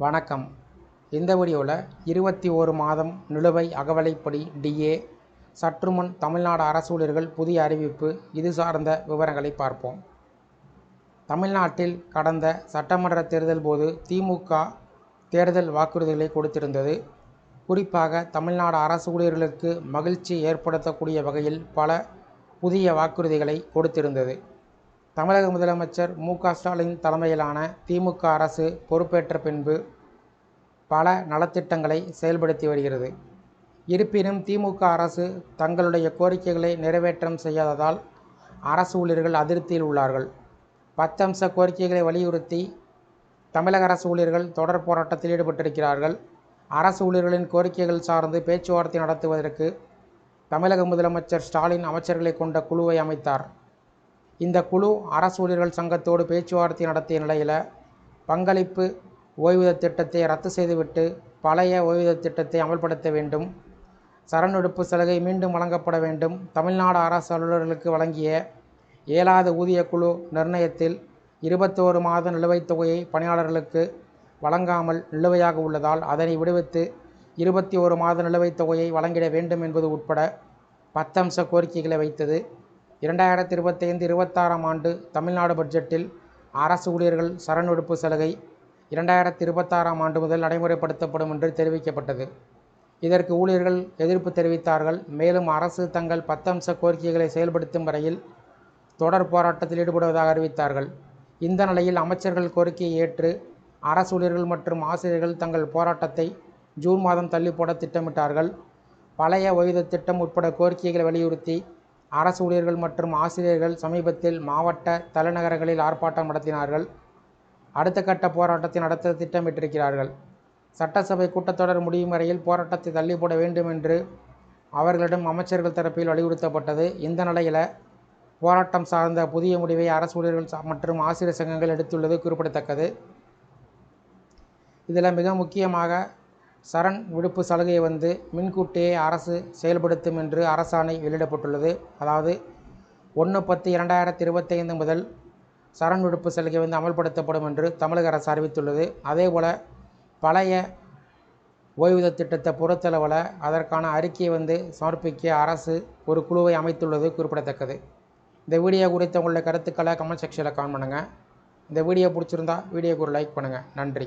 வணக்கம். இந்த வீடியோவில் இருபத்தி ஓரு மாதம் நிலுவை அகவலைப்படி டிஏ சற்றுமுன் தமிழ்நாடு அரசு ஊழியர்கள் புதிய அறிவிப்பு இது சார்ந்த விவரங்களை பார்ப்போம். தமிழ்நாட்டில் கடந்த சட்டமன்ற தேர்தல் போது திமுக தேர்தல் வாக்குறுதிகளை கொடுத்திருந்தது. குறிப்பாக தமிழ்நாடு அரசு ஊழியர்களுக்கு மகிழ்ச்சி ஏற்படுத்தக்கூடிய வகையில் பல புதிய வாக்குறுதிகளை கொடுத்திருந்தது. தமிழக முதலமைச்சர் மு க ஸ்டாலின் தலைமையிலான திமுக அரசு பொறுப்பேற்ற பின்பு பல நலத்திட்டங்களை செயல்படுத்தி வருகிறது. இருப்பினும் திமுக அரசு தங்களுடைய கோரிக்கைகளை நிறைவேற்றம் செய்யாததால் அரசு ஊழியர்கள் அதிருப்தியில் உள்ளார்கள். பத்தம்ச கோரிக்கைகளை வலியுறுத்தி தமிழக அரசு ஊழியர்கள் தொடர் போராட்டத்தில் ஈடுபட்டிருக்கிறார்கள். அரசு ஊழியர்களின் கோரிக்கைகள் சார்ந்து பேச்சுவார்த்தை நடத்துவதற்கு தமிழக முதலமைச்சர் ஸ்டாலின் அமைச்சர்களை கொண்ட குழுவை அமைத்தார். இந்த குழு அரசு ஊழியர்கள் சங்கத்தோடு பேச்சுவார்த்தை நடத்திய நிலையில் பங்களிப்பு ஓய்வூதிய திட்டத்தை ரத்து செய்துவிட்டு பழைய ஓய்வூதிய திட்டத்தை அமல்படுத்த வேண்டும். சரணெடுப்பு சலுகை மீண்டும் வழங்கப்பட வேண்டும். தமிழ்நாடு அரசு அலுவலர்களுக்கு வழங்கிய ஏழாவது ஊதிய குழு நிர்ணயத்தில் இருபத்தோரு மாத நிலுவைத் தொகையை பணியாளர்களுக்கு வழங்காமல் நிலுவையாக உள்ளதால் அதனை விடுவித்து இருபத்தி ஒரு மாத நிலுவைத் தொகையை வழங்கிட வேண்டும் என்பது உட்பட பத்தம்ச கோரிக்கைகளை வைத்தது. இரண்டாயிரத்தி இருபத்தைந்து இருபத்தாறாம் ஆண்டு தமிழ்நாடு பட்ஜெட்டில் அரசு ஊழியர்கள் சரணுடுப்பு சலுகை இரண்டாயிரத்தி இருபத்தாறாம் ஆண்டு முதல் நடைமுறைப்படுத்தப்படும் என்று தெரிவிக்கப்பட்டது. இதற்கு ஊழியர்கள் எதிர்ப்பு தெரிவித்தார்கள். மேலும் அரசு தங்கள் பத்தம்ச கோரிக்கைகளை செயல்படுத்தும் வரையில் தொடர் போராட்டத்தில் ஈடுபடுவதாக அறிவித்தார்கள். இந்த நிலையில் அமைச்சர்கள் கோரிக்கையை ஏற்று அரசு ஊழியர்கள் மற்றும் ஆசிரியர்கள் தங்கள் போராட்டத்தை ஜூன் மாதம் தள்ளி போட திட்டமிட்டார்கள். பழைய ஓய்வூதிய திட்டம் உட்பட கோரிக்கைகளை வலியுறுத்தி அரசு ஊழியர்கள் மற்றும் ஆசிரியர்கள் சமீபத்தில் மாவட்ட தலைநகரங்களில் ஆர்ப்பாட்டம் நடத்தினார்கள். அடுத்த கட்ட போராட்டத்தை நடத்த திட்டமிட்டிருக்கிறார்கள். சட்டசபை கூட்டத்தொடர் முடியும் வரையில் போராட்டத்தை தள்ளி போட வேண்டும் என்று அவர்களிடம் அமைச்சர்கள் தரப்பில் வலியுறுத்தப்பட்டது. இந்த நிலையில் போராட்டம் சார்ந்த புதிய முடிவை அரசு ஊழியர்கள் மற்றும் ஆசிரியர் சங்கங்கள் எடுத்துள்ளது குறிப்பிடத்தக்கது. இதில் மிக முக்கியமாக சரண் விடுப்பு சலுகையை வந்து முன்கூட்டியே அரசு செயல்படுத்தும் என்று அரசாணை வெளியிடப்பட்டுள்ளது. அதாவது ஒன்று பத்து இரண்டாயிரத்தி இருபத்தைந்து முதல் சரண் விடுப்பு சலுகை வந்து அமல்படுத்தப்படும் என்று தமிழக அரசு அறிவித்துள்ளது. அதேபோல் பழைய ஓய்வூதிய திட்டத்தை பொறுத்தளவில் அதற்கான அறிக்கையை வந்து சமர்ப்பிக்க அரசு ஒரு குழுவை அமைத்துள்ளது குறிப்பிடத்தக்கது. இந்த வீடியோ குறித்த உங்களுடைய கருத்துக்களை கமெண்ட் செக்ஷனில் கமெண்ட் பண்ணுங்கள் இந்த வீடியோ பிடிச்சிருந்தா வீடியோக்கு ஒரு லைக் பண்ணுங்கள் நன்றி.